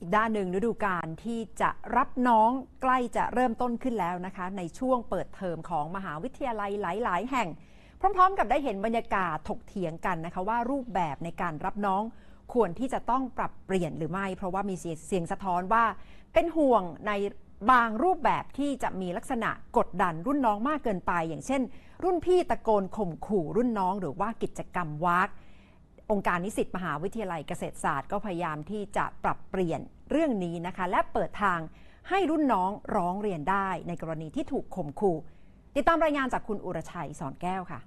อีกด้านหนึ่งฤดูกาลที่จะรับน้องใกล้จะเริ่มต้นขึ้นแล้วนะคะ ในช่วงเปิดเทอมของมหาวิทยาลัยหลาย ๆ แห่ง พร้อม ๆ กับได้เห็นบรรยากาศถกเถียงกันนะคะว่ารูปแบบในการรับน้องควรที่จะต้องปรับเปลี่ยนหรือไม่ เพราะว่ามีเสียงสะท้อนว่า เป็นห่วงในบางรูปแบบที่จะมีลักษณะกดดันรุ่นน้องมากเกินไป อย่างเช่น รุ่นพี่ตะโกนข่มขู่รุ่นน้อง หรือว่ากิจกรรมวาก องค์การนิสิตมหาวิทยาลัยเกษตรศาสตร์ ก็พยายามที่จะปรับเปลี่ยนเรื่องนี้นะคะ และเปิดทางให้รุ่นน้องร้องเรียนได้ในกรณีที่ถูกข่มขู่ ติดตามรายงานจากคุณอุรชัยสอนแก้วค่ะ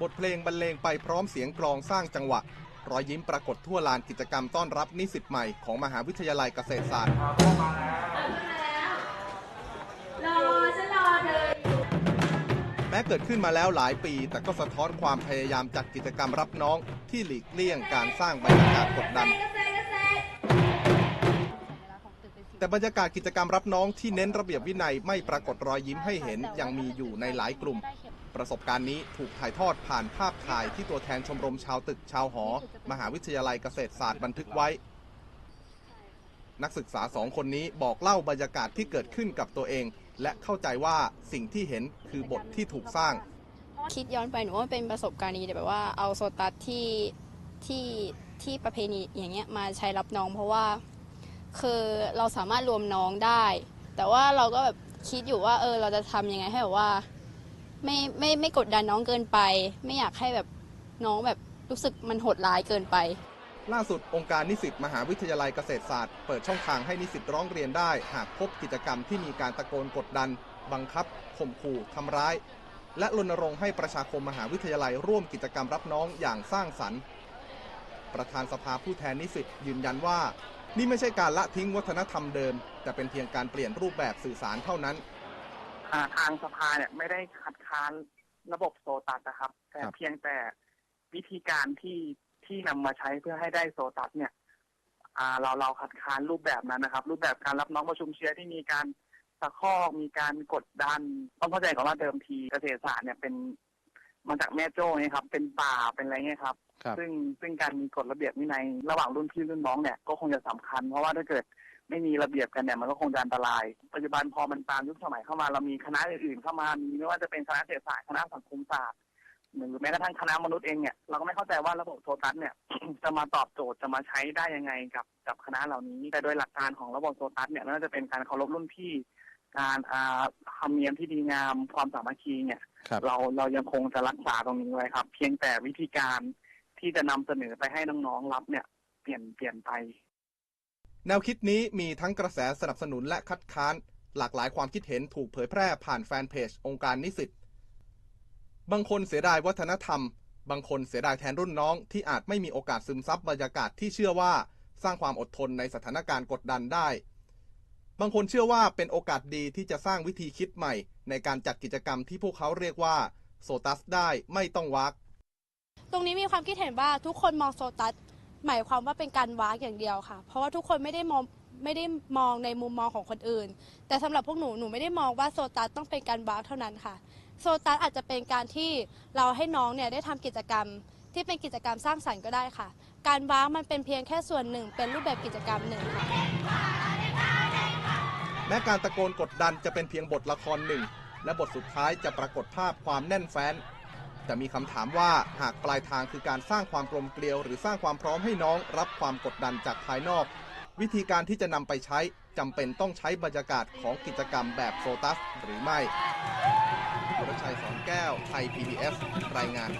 บทเพลงบรรเลงไปพร้อมเสียงกลองสร้างจังหวะ รอยยิ้มปรากฏทั่วลานกิจกรรมต้อนรับนิสิตใหม่ของมหาวิทยาลัยเกษตรศาสตร์ ม้เกิดขึ้นมาแล้วหลายปี แต่ก็สะท้อนความพยายามจัดกิจกรรมรับน้องที่หลีกเลี่ยงการสร้างบรรยากาศกดดัน แต่บรรยากาศกิจกรรมรับน้องที่เน้นระเบียบวินัยไม่ปรากฏรอยยิ้มให้เห็นยังมีอยู่ในหลายกลุ่ม ประสบการณ์นี้ถูกถ่ายทอดผ่านภาพถ่ายที่ตัวแทนชมรมชาวตึกชาวหอ มหาวิทยาลัยเกษตรศาสตร์บันทึกไว้ นักศึกษาสองคนนี้บอกเล่าบรรยากาศที่เกิดขึ้นกับตัวเอง และเข้าใจว่าสิ่งที่เห็นคือบทที่ถูกสร้าง คิดย้อนไปหนูว่าเป็นประสบการณ์ดีแต่แบบว่าเอาโซตัสที่ที่ที่ประเพณีอย่างเงี้ยมาใช้รับน้อง เพราะว่าคือเราสามารถรวมน้องได้ แต่ว่าเราก็แบบคิดอยู่ว่า เออ เราจะทำยังไงให้แบบว่า ไม่ไม่ไม่กดดันน้องเกินไป ไม่อยากให้แบบน้องแบบรู้สึกมันโหดร้ายเกินไป ล่าสุดองค์การนิสิตมหาวิทยาลัยเกษตรศาสตร์ เปิดช่องทางให้นิสิตร้องเรียนได้ หากพบกิจกรรมที่มีการตะโกนกดดัน บังคับข่มขู่ทำร้าย และรณรงค์ให้ประชาคมมหาวิทยาลัยร่วมกิจกรรมรับน้องอย่างสร้างสรรค์ ประธานสภาผู้แทนนิสิตยืนยันว่า นี่ไม่ใช่การละทิ้งวัฒนธรรมเดิม แต่เป็นเพียงการเปลี่ยนรูปแบบสื่อสารเท่านั้นทางสภาเนี่ยไม่ได้คัดค้านระบบโซตัสนะครับ แต่เพียงแต่วิธีการที่ ที่นำมาใช้เพื่อให้ได้โซตัสเนี่ยอ่าเราเราคัดค้านรูปแบบนั้นนะครับ รูปแบบการรับน้องประชุมเชียร์ที่มีการตะคอกมีการกดดัน ต้องเข้าใจก่อนว่าเดิมทีเกษตรศาสตร์เนี่ยเป็นมาจากแม่โจ้เนี่ยครับ เป็นป่าเป็นอะไรเงี้ยครับครับซึ่งซึ่งการมีกฎระเบียบวินัยระหว่างรุ่นพี่รุ่นน้องเนี่ยก็คงจะสำคัญ เพราะว่าถ้าเกิดไม่มีระเบียบกันเนี่ยมันก็คงจะอันตราย ปัจจุบันพอมันตามยุคสมัยเข้ามาเรามีคณะอื่นๆเข้ามามีไม่ว่าจะเป็นคณะเศรษฐศาสตร์คณะสังคมศาสตร์ หรือแม้กระทั่งคณะมนุษย์เองเนี่ยเราก็ไม่เข้าใจว่าระบบโซตัสเนี่ยจะมาตอบโจทย์จะมาใช้ได้ยังไงกับกับคณะเหล่านี้ แต่โดยหลักการของระบบโซตัสเนี่ยน่าจะเป็นการเคารพรุ่นพี่ การอ่าธรรมเนียมที่ดีงามความสามัคคีเนี่ยครับเราเรายังคงจะรักษาตรงนี้ไว้ครับ เพียงแต่วิธีการที่จะนำเสนอไปให้น้องๆรับเนี่ย เปลี่ยนเปลี่ยนไป แนวคิดนี้มีทั้งกระแสสนับสนุนและคัดค้าน หลากหลายความคิดเห็นถูกเผยแพร่ผ่านแฟนเพจองค์การนิสิต บางคนเสียดายวัฒนธรรม บางคนเสียดายแทนรุ่นน้อง ที่อาจไม่มีโอกาสซึมซับบรรยากาศที่เชื่อว่า สร้างความอดทนในสถานการณ์กดดันได้ บางคนเชื่อว่าเป็นโอกาสดีที่จะสร้างวิธีคิดใหม่ ในการจัดกิจกรรมที่พวกเขาเรียกว่าโซตัสได้ไม่ต้องวัก ตรงนี้มีความคิดเห็นว่าทุกคนมองโซตัสหมายความว่าเป็นการวากอย่างเดียวค่ะ เพราะว่าทุกคนไม่ได้มองไม่ได้มองในมุมมองของคนอื่น แต่สำหรับพวกหนูหนูไม่ได้มองว่าโซตัสต้องเป็นการวากเท่านั้นค่ะ โซตัสอาจจะเป็นการที่เราให้น้องเนี่ยได้ทำกิจกรรมที่เป็นกิจกรรมสร้างสรรค์ก็ได้ค่ะ การวากมันเป็นเพียงแค่ส่วนหนึ่ง เป็นรูปแบบกิจกรรมหนึ่งค่ะแม้การตะโกนกดดันจะเป็นเพียงบทละครหนึ่ง และบทสุดท้ายจะปรากฏภาพความแน่นแฟ้น แต่มีคำถามว่าหากปลายทางคือการสร้างความกลมเกลียว หรือสร้างความพร้อมให้น้องรับความกดดันจากภายนอก วิธีการที่จะนำไปใช้จำเป็นต้องใช้บรรยากาศของกิจกรรมแบบโซตัสหรือไม่ ชัยสอนแก้วไทย PBS รายงาน